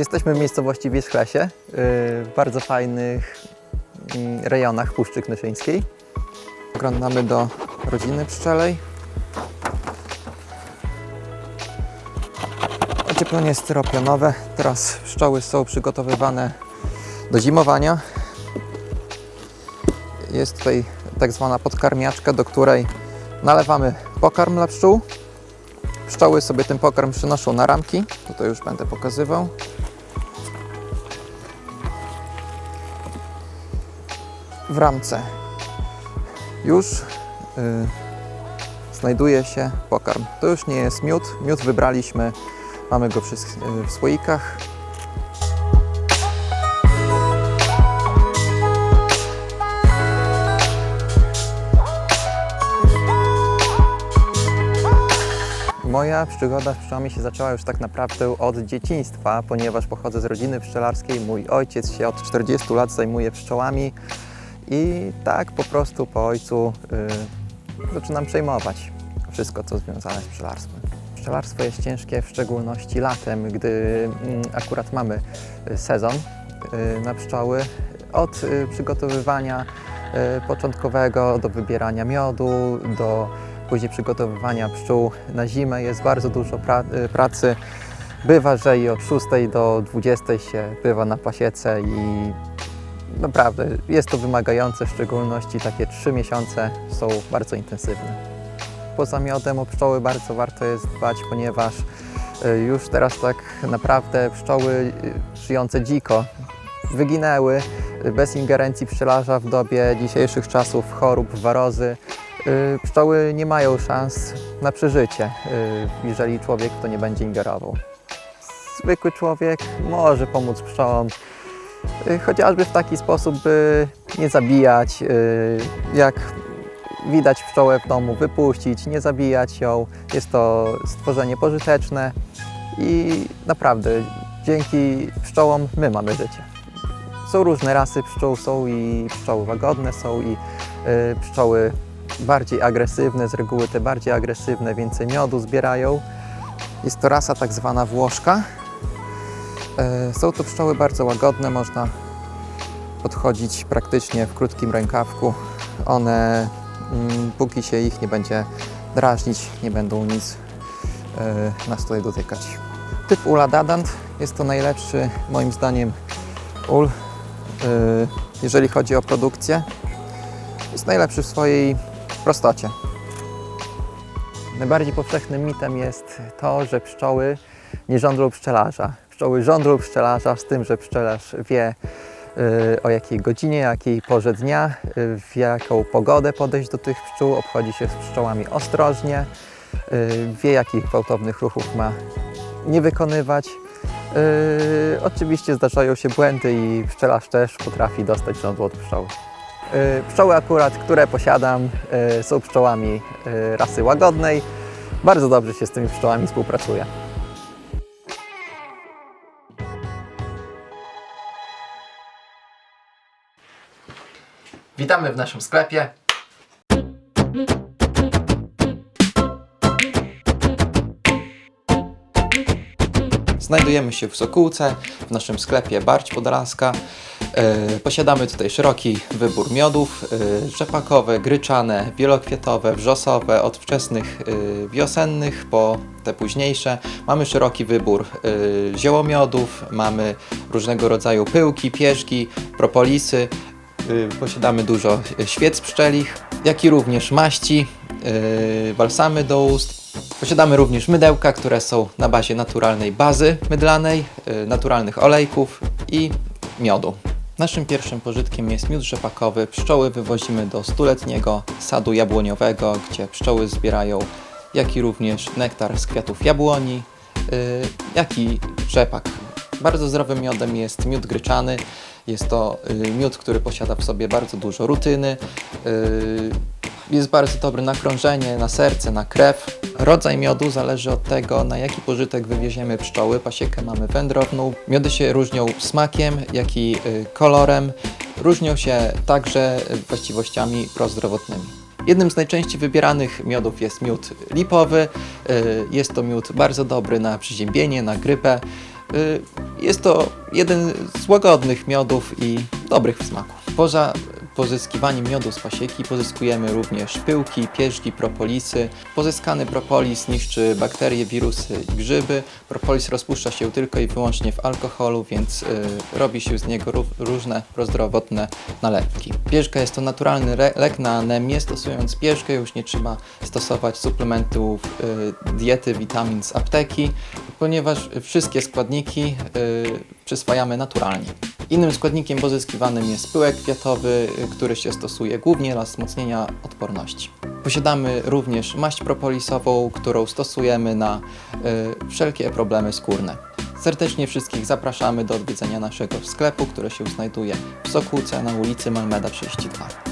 Jesteśmy w miejscowości Wierzchlesie, yy, w bardzo fajnych mm, rejonach Puszczy Knyszyńskiej. Oglądamy do rodziny pszczelej. Ocieplenie styropianowe. Teraz pszczoły są przygotowywane do zimowania. Jest tutaj tak zwana podkarmiaczka, do której nalewamy pokarm dla pszczół. Pszczoły sobie ten pokarm przynoszą na ramki. Tutaj już będę pokazywał. W ramce już y, znajduje się pokarm. To już nie jest miód. Miód wybraliśmy, mamy go przy, y, w słoikach. Moja przygoda z pszczołami się zaczęła już tak naprawdę od dzieciństwa, ponieważ pochodzę z rodziny pszczelarskiej. Mój ojciec się od 40 lat zajmuje pszczołami i tak po prostu po ojcu y, zaczynam przejmować wszystko, co związane z pszczelarstwem. Pszczelarstwo jest ciężkie, w szczególności latem, gdy mm, akurat mamy y, sezon y, na pszczoły. Od y, przygotowywania y, początkowego do wybierania miodu, do później przygotowywania pszczół na zimę jest bardzo dużo pra y, pracy. Bywa, że i od 6 do 20 się bywa na pasiece i naprawdę jest to wymagające, w szczególności takie 3 miesiące są bardzo intensywne. Poza miodem o pszczoły bardzo warto jest dbać, ponieważ y, już teraz tak naprawdę pszczoły y, żyjące dziko wyginęły y, bez ingerencji pszczelarza w dobie dzisiejszych czasów chorób, warozy. Pszczoły nie mają szans na przeżycie, jeżeli człowiek to nie będzie ingerował. Zwykły człowiek może pomóc pszczołom, chociażby w taki sposób, by nie zabijać, y, jak widać pszczołę w domu, wypuścić, nie zabijać ją. Jest to stworzenie pożyteczne i naprawdę dzięki pszczołom my mamy życie. Są różne rasy pszczół, są i pszczoły łagodne, są i y, pszczoły bardziej agresywne, z reguły te bardziej agresywne więcej miodu zbierają. Jest to rasa tak zwana włoszka. E, Są to pszczoły bardzo łagodne, można podchodzić praktycznie w krótkim rękawku. One, mm, póki się ich nie będzie drażnić, nie będą nic e, nas tutaj dotykać. Typ ula dadant jest to najlepszy moim zdaniem ul, e, jeżeli chodzi o produkcję. Jest najlepszy w swojej prostocie. Najbardziej powszechnym mitem jest to, że pszczoły nie żądlą pszczelarza. Pszczoły żądlą pszczelarza z tym, że pszczelarz wie y, o jakiej godzinie, jakiej porze dnia, y, w jaką pogodę podejść do tych pszczół, obchodzi się z pszczołami ostrożnie, y, wie jakich gwałtownych ruchów ma nie wykonywać. Oczywiście zdarzają się błędy i pszczelarz też potrafi dostać żądło od pszczoły. Pszczoły akurat, które posiadam, są pszczołami rasy łagodnej. Bardzo dobrze się z tymi pszczołami współpracuje. Witamy w naszym sklepie. Znajdujemy się w Sokółce, w naszym sklepie Barć Podlaska. E, Posiadamy tutaj szeroki wybór miodów, e, rzepakowe, gryczane, wielokwietowe, wrzosowe, od wczesnych e, wiosennych po te późniejsze. Mamy szeroki wybór ziołomiodów, mamy różnego rodzaju pyłki, pierzgi, propolisy. E, Posiadamy dużo świec pszczelich, jak i również maści, e, balsamy do ust, Posiadamy również mydełka, które są na bazie naturalnej bazy mydlanej, y, naturalnych olejków i miodu. Naszym pierwszym pożytkiem jest miód rzepakowy. Pszczoły wywozimy do stuletniego sadu jabłoniowego, gdzie pszczoły zbierają jak i również nektar z kwiatów jabłoni, y, jak i rzepak. Bardzo zdrowym miodem jest miód gryczany. Jest to y, miód, który posiada w sobie bardzo dużo rutyny. y, jest bardzo dobry na krążenie, na serce, na krew. Rodzaj miodu zależy od tego, na jaki pożytek wywieziemy pszczoły. Pasiekę mamy wędrowną. Miody się różnią smakiem, jak i y, kolorem. Różnią się także właściwościami prozdrowotnymi. Jednym z najczęściej wybieranych miodów jest miód lipowy. Jest to miód bardzo dobry na przeziębienie, na grypę. Y, Jest to jeden z łagodnych miodów i dobrych w smaku. Poza pozyskiwaniem miodu z pasieki pozyskujemy również pyłki, pierzgi, propolisy. Pozyskany propolis niszczy bakterie, wirusy i grzyby. Propolis rozpuszcza się tylko i wyłącznie w alkoholu, więc y, robi się z niego ró- różne prozdrowotne nalewki. Pierzga jest to naturalny lek na anemię. Stosując pierzgę już nie trzeba stosować suplementów y, diety, witamin z apteki, ponieważ wszystkie składniki y, przyswajamy naturalnie. Innym składnikiem pozyskiwanym jest pyłek kwiatowy, y, który się stosuje głównie dla wzmocnienia odporności. Posiadamy również maść propolisową, którą stosujemy na y, wszelkie problemy skórne. Serdecznie wszystkich zapraszamy do odwiedzenia naszego sklepu, który się znajduje w Sokółce na ulicy Malmeda 32.